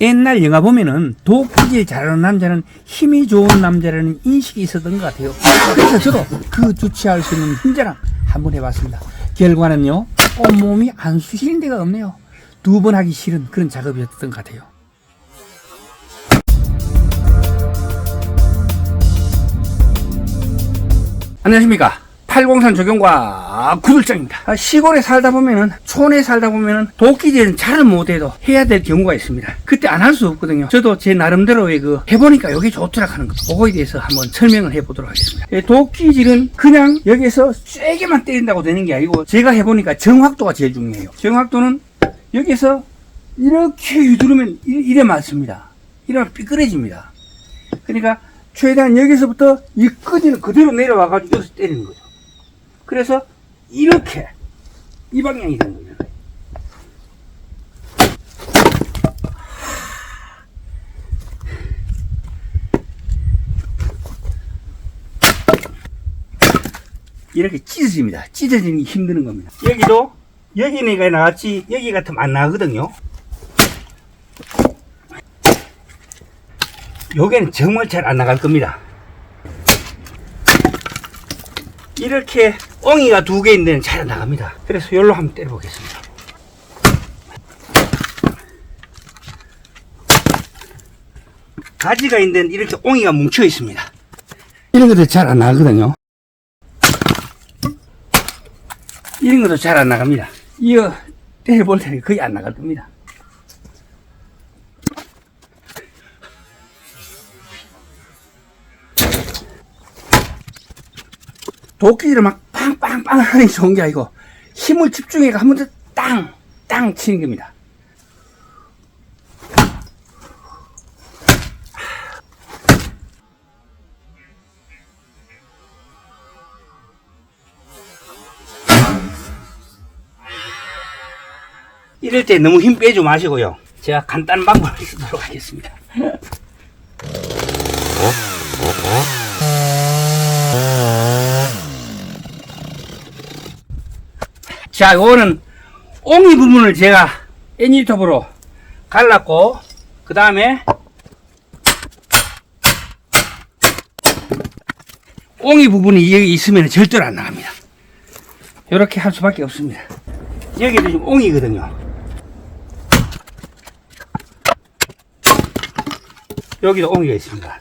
옛날 영화 보면은 도끼질 잘하는 남자는 힘이 좋은 남자라는 인식이 있었던 것 같아요. 그래서 저도 그 주체할 수 있는 힘자랑 한번 해봤습니다. 결과는요, 온몸이 안 쑤시는 데가 없네요. 두 번 하기 싫은 그런 작업이었던 것 같아요. 안녕하십니까. 팔공산 조경과 구들장입니다. 아, 시골에 살다 보면은, 촌에 살다 보면은, 도끼질은 잘 못해도 해야 될 경우가 있습니다. 그때 안 할 수 없거든요. 저도 제 나름대로의 그, 해보니까 여기 좋더라 하는 거, 그거에 대해서 한번 설명을 해보도록 하겠습니다. 예, 도끼질은 그냥 여기서 세게만 때린다고 되는 게 아니고, 제가 해보니까 정확도가 제일 중요해요. 정확도는 여기서 이렇게 유두르면 이- 이래 맞습니다. 이러면 삐끄러집니다. 그러니까 최대한 여기서부터 이 끈을 그대로 내려와가지고 여기서 때리는 거죠. 그래서 이렇게 이 방향이 되는 거예요. 이렇게 찢어집니다. 찢어지는 게 힘드는 겁니다. 여기도 여기 내가 나왔지 여기 같으면 안 나거든요. 요게는 정말 잘 안 나갈 겁니다. 이렇게 엉이가 두 개 있는 데는 잘 나갑니다. 그래서 열로 한번 때려보겠습니다. 가지가 있는 데는 이렇게 엉이가 뭉쳐 있습니다. 이런 것도 잘 안 나가거든요. 이런 것도 잘 안 나갑니다. 이거 때려볼 때는 거의 안 나갈 겁니다. 도끼를 막 빵빵빵 하는 게 좋은 게 아니고 힘을 집중해가 한 번 더 땅, 땅 치는 겁니다. 이럴 때 너무 힘 빼지 마시고요. 제가 간단한 방법을 쓰도록 하겠습니다. 자, 요거는 옹이 부분을 제가 애니톱으로 갈랐고, 그 다음에 옹이 부분이 여기 있으면 절대로 안 나갑니다. 이렇게 할 수밖에 없습니다. 여기도 지금 옹이거든요. 여기도 옹이가 있습니다.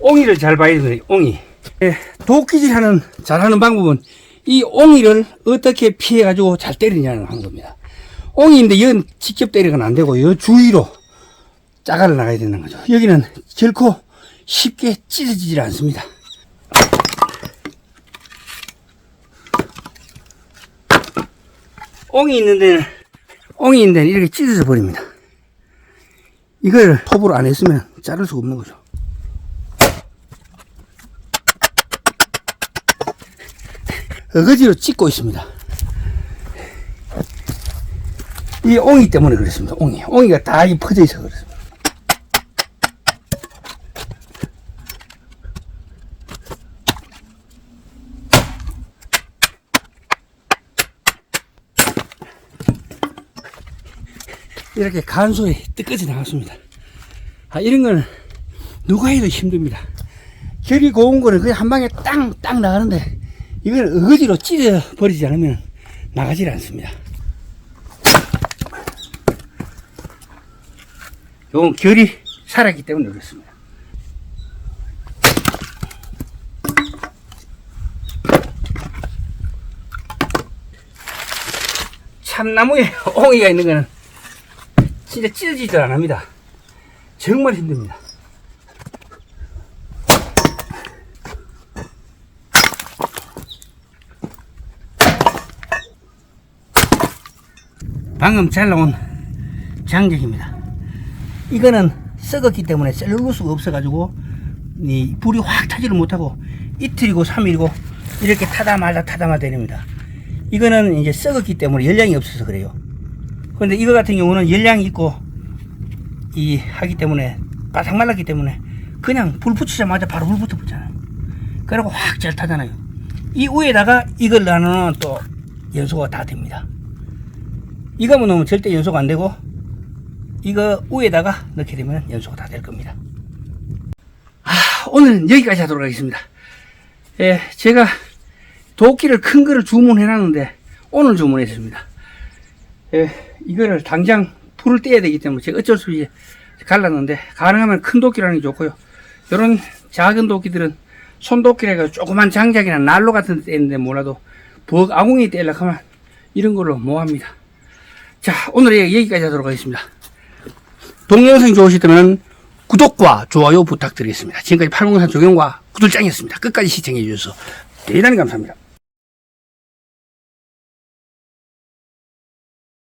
옹이를 잘 봐야 되는 옹이. 예, 도끼질 하는, 잘하는 방법은 이 옹이를 어떻게 피해가지고 잘 때리냐는 한 겁니다. 옹이인데 여긴 직접 때리면 안 되고, 여 주위로 짜가를 나가야 되는 거죠. 여기는 결코 쉽게 찢어지질 않습니다. 옹이 있는 데는, 옹이 있는 데는 이렇게 찢어져 버립니다. 이걸 톱으로 안 했으면 자를 수가 없는 거죠. 어거지로 찍고 있습니다. 이 옹이 때문에 그렇습니다. 옹이. 옹이가 다 이 퍼져 있어 그렇습니다. 이렇게 간소히 뜨거지 나왔습니다. 아, 이런 건 누가 해도 힘듭니다. 결이 고운 거는 그냥 한 방에 땅, 땅 나가는데, 이걸 어거지로 찢어 버리지 않으면 나가질 않습니다. 요건 결이 살았기 때문에 그렇습니다. 참나무에 옹이가 있는 거는 진짜 찢어지질 안 합니다. 정말 힘듭니다. 방금 잘 나온 장작입니다. 이거는 썩었기 때문에 셀룰로스가 없어가지고 이 불이 확 타지를 못하고 이틀이고 삼일이고 이렇게 타다 말다 타다 말다 됩니다. 이거는 이제 썩었기 때문에 열량이 없어서 그래요. 그런데 이거 같은 경우는 열량이 있고 이 하기 때문에 바삭 말랐기 때문에 그냥 불 붙이자마자 바로 불 붙어 붙잖아요. 그리고 확 잘 타잖아요. 이 위에다가 이걸 넣으면 또 연소가 다 됩니다. 이거만 넣으면 절대 연소가 안 되고 이거 위에다가 넣게 되면 연소가 다 될 겁니다. 아, 오늘은 여기까지 하도록 하겠습니다. 예, 제가 도끼를 큰 거를 주문해 놨는데 오늘 주문했습니다. 예, 이거를 당장 풀을 떼야 되기 때문에 제가 어쩔 수 없이 갈랐는데 가능하면 큰 도끼라는 게 좋고요. 이런 작은 도끼들은 손도끼라 해서 조그만 장작이나 난로 같은 데 떼는데 몰라도 부엌 아궁이 떼려고 하면 이런 걸로 뭐합니다. 자, 오늘 여기까지 하도록 하겠습니다. 동영상이 좋으시다면 구독과 좋아요 부탁드리겠습니다. 지금까지 팔공산 조경과 구들장이었습니다. 끝까지 시청해 주셔서 대단히 감사합니다.